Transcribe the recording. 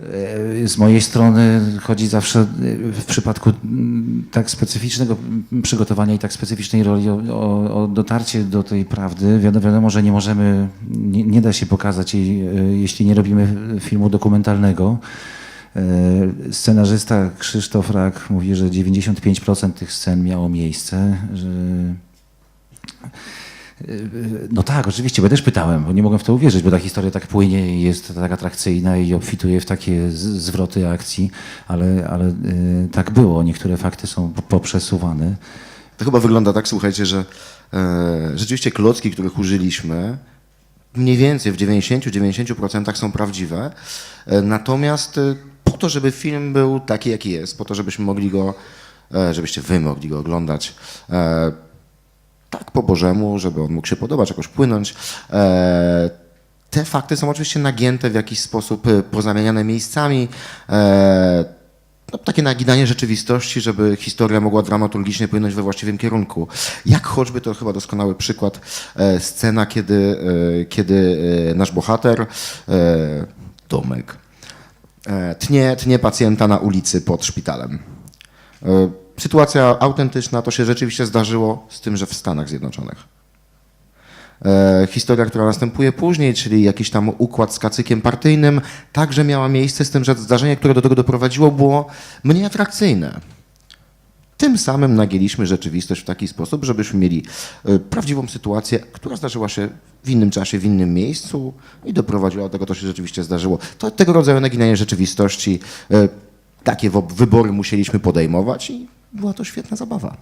E, Z mojej strony chodzi zawsze e, w przypadku tak specyficznego przygotowania i tak specyficznej roli o, o, o dotarcie do tej prawdy. Wiadomo, że nie możemy, nie, nie da się pokazać jej, e, jeśli nie robimy filmu dokumentalnego. Scenarzysta Krzysztof Rak mówi, że 95% tych scen miało miejsce, że no tak, oczywiście, bo ja też pytałem, bo nie mogłem w to uwierzyć, bo ta historia tak płynie i jest tak atrakcyjna i obfituje w takie zwroty akcji, ale, ale y, tak było. Niektóre fakty są po- poprzesuwane. To chyba wygląda tak, słuchajcie, że e, rzeczywiście klocki, których użyliśmy, mniej więcej w 90-90% są prawdziwe. E, natomiast e, po to, żeby film był taki, jaki jest, po to, żebyśmy mogli go, żebyście wy mogli go oglądać Bożemu, żeby on mógł się podobać, jakoś płynąć. E, te fakty są oczywiście nagięte w jakiś sposób, e, pozamieniane miejscami. E, no, takie naginanie rzeczywistości, żeby historia mogła dramaturgicznie płynąć we właściwym kierunku. Jak choćby to chyba doskonały przykład scena, kiedy, kiedy nasz bohater, Tomek, tnie, tnie pacjenta na ulicy pod szpitalem. Sytuacja autentyczna, to się rzeczywiście zdarzyło, z tym, że w Stanach Zjednoczonych. E, historia, która następuje później, czyli jakiś tam układ z kacykiem partyjnym, także miała miejsce z tym, że zdarzenie, które do tego doprowadziło, było mniej atrakcyjne. Tym samym nagięliśmy rzeczywistość w taki sposób, żebyśmy mieli e, prawdziwą sytuację, która zdarzyła się w innym czasie, w innym miejscu i doprowadziła do tego, to się rzeczywiście zdarzyło. To tego rodzaju naginanie rzeczywistości, e, takie wybory musieliśmy podejmować i była to świetna zabawa.